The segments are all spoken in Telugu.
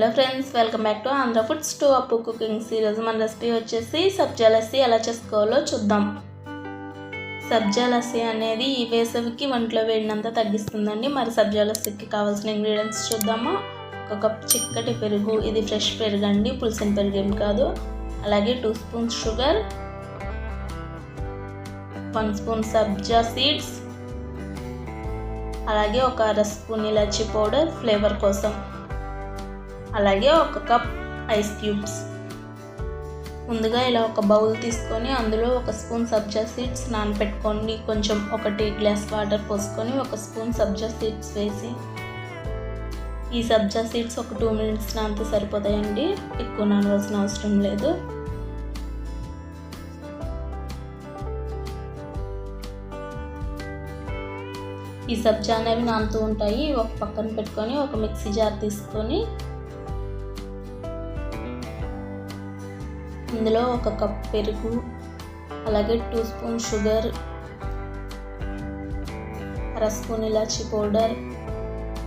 Hello friends welcome back to Andhra foods to Appu cookings ఈరోజు మన రెసిపీ వచ్చేసి సబ్జా లస్సీ ఎలా చేసుకోవాలో చూద్దాం. సబ్జా లస్సీ అనేది ఈ వేసవికి ఒంట్లో వేడినంత తగ్గిస్తుందండి. మరి సబ్జా లస్సీకి కావాల్సిన ఇంగ్రీడియంట్స్ చూద్దామా? ఒక కప్ చిక్కటి పెరుగు ఇది ఫ్రెష్ పెరుగు అండి పులిసిన పెరుగు ఏం కాదు. అలాగే two spoons sugar one spoon sabja seeds అలాగే ఒక అర స్పూన్ ఇలాచీ పౌడర్ ఫ్లేవర్ కోసం. అలాగే ఒక కప్ ఐస్ క్యూబ్స్. ముందుగా ఇలా ఒక బౌల్ తీసుకొని అందులో ఒక స్పూన్ సబ్జా సీడ్స్ నానపెట్టుకొని కొంచెం ఒక టీ గ్లాస్ వాటర్ పోసుకొని ఒక స్పూన్ సబ్జా సీడ్స్ వేసి ఈ సబ్జా సీడ్స్ ఒక టూ మినిట్స్ నానితే సరిపోతాయండి. ఎక్కువ నానవలసిన అవసరం లేదు. ఈ సబ్జా అనేవి నానుతూ ఉంటాయి. ఒక పక్కన పెట్టుకొని ఒక మిక్సీ జార్ తీసుకొని ఇందులో ఒక కప్ పెరుగు అలాగే టూ స్పూన్ షుగర్ అర స్పూన్ ఇలాచీ పౌడర్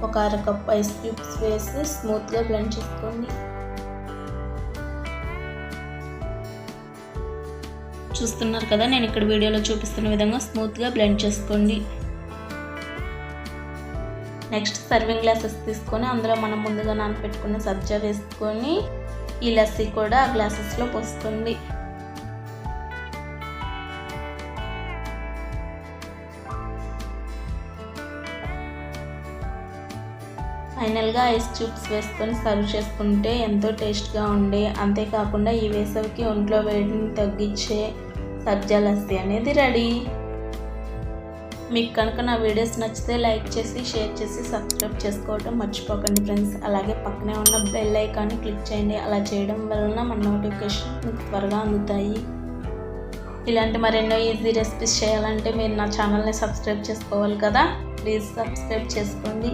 ఒక అర కప్ ఐస్ క్యూబ్స్ వేసి స్మూత్గా బ్లెండ్ చేసుకోండి. చూస్తున్నారు కదా నేను ఇక్కడ వీడియోలో చూపిస్తున్న విధంగా స్మూత్గా బ్లెండ్ చేసుకోండి. నెక్స్ట్ సర్వింగ్ గ్లాసెస్ తీసుకొని అందులో మనం ముందుగా నానపెట్టుకున్న సబ్జా వేసుకొని ఈ లస్సీ కూడా ఆ గ్లాసెస్లో పోస్తుంది. ఫైనల్గా ఐస్ క్యూబ్స్ వేసుకొని సర్వ్ చేసుకుంటే ఎంతో టేస్ట్గా ఉండే అంతేకాకుండా ఈ వేసవికి ఒంట్లో వేడిని తగ్గించే సబ్జా లస్సీ అనేది రెడీ. మీకు కనుక నా వీడియోస్ నచ్చితే లైక్ చేసి షేర్ చేసి సబ్స్క్రైబ్ చేసుకోవడం మర్చిపోకండి ఫ్రెండ్స్. అలాగే పక్కనే ఉన్న బెల్ ఐకాన్ని క్లిక్ చేయండి. అలా చేయడం వలన మన నోటిఫికేషన్ మీకు త్వరగా అందుతాయి. ఇలాంటి మరెన్నో ఈజీ రెసిపీస్ చేయాలంటే మీరు నా ఛానల్ని సబ్స్క్రైబ్ చేసుకోవాలి కదా. ప్లీజ్ సబ్స్క్రైబ్ చేసుకోండి.